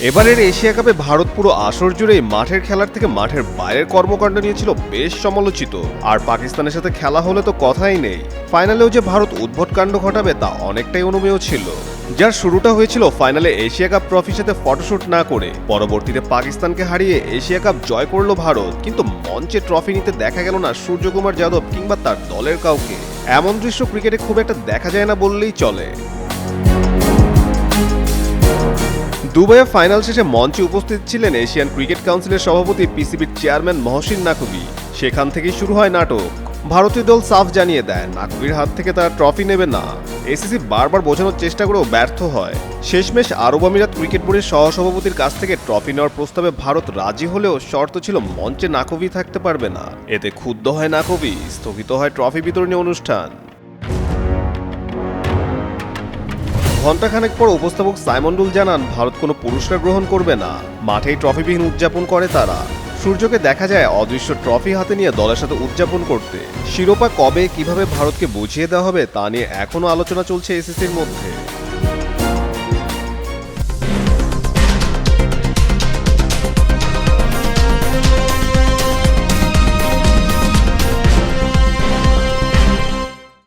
এবারের এশিয়া কাপে ভারত পুরো আসর জুড়েই মাঠের খেলার থেকে মাঠের বাইরের কর্মকাণ্ড নিয়ে ছিল বেশ সমালোচিত। আর পাকিস্তানের সাথে খেলা হলে তো কথাই নেই। ফাইনালেও যে ভারত উদ্ভট কাণ্ড ঘটাবে তা অনেকটাই অনুমেয় ছিল। যার শুরুটা হয়েছিল ফাইনালে এশিয়া কাপ ট্রফির সাথে ফটোশুট না করে। পরবর্তীতে পাকিস্তানকে হারিয়ে এশিয়া কাপ জয় করল ভারত। কিন্তু মঞ্চে ট্রফি নিতে দেখা গেল না সূর্যকুমার যাদব কিংবা তার দলের কাউকে। এমন দৃশ্য ক্রিকেটে খুব একটা দেখা যায় না বললেই চলে। দুবাইয়ে ফাইনাল শেষে মঞ্চে উপস্থিত ছিলেন এশিয়ান ক্রিকেট কাউন্সিলের সভাপতি পিসিবির চেয়ারম্যান মহসিন নাকবি সেখান থেকেই শুরু হয় নাটক। ভারতীয় দল সাফ জানিয়ে দেয় নাকবির হাত থেকে তারা ট্রফি নেবে না। এসিসি বারবার বোঝানোর চেষ্টা করেও ব্যর্থ হয়। শেষমেশ আরব আমিরাত ক্রিকেট বোর্ডের সহসভাপতির কাছ থেকে ট্রফি নেওয়ার প্রস্তাবে ভারত রাজি হলেও শর্ত ছিল মঞ্চে নাকবি থাকতে পারবে না। এতে ক্ষুব্ধ হয় নাকবি স্থগিত হয় ট্রফি বিতরণী অনুষ্ঠান। ঘণ্টাখানেক পর উপস্থাপক সাইমন্ডুল জানান, ভারত কোনো পুরস্কার গ্রহণ করবে না। মাঠেই ট্রফিবিহীন উদযাপন করে তারা। সূর্যকে দেখা যায় অদৃশ্য ট্রফি হাতে নিয়ে দলের সাথে উদযাপন করতে। শিরোপা কবে কীভাবে ভারতকে বুঝিয়ে দেওয়া হবে তা নিয়ে এখনও আলোচনা চলছে এসিসির মধ্যে।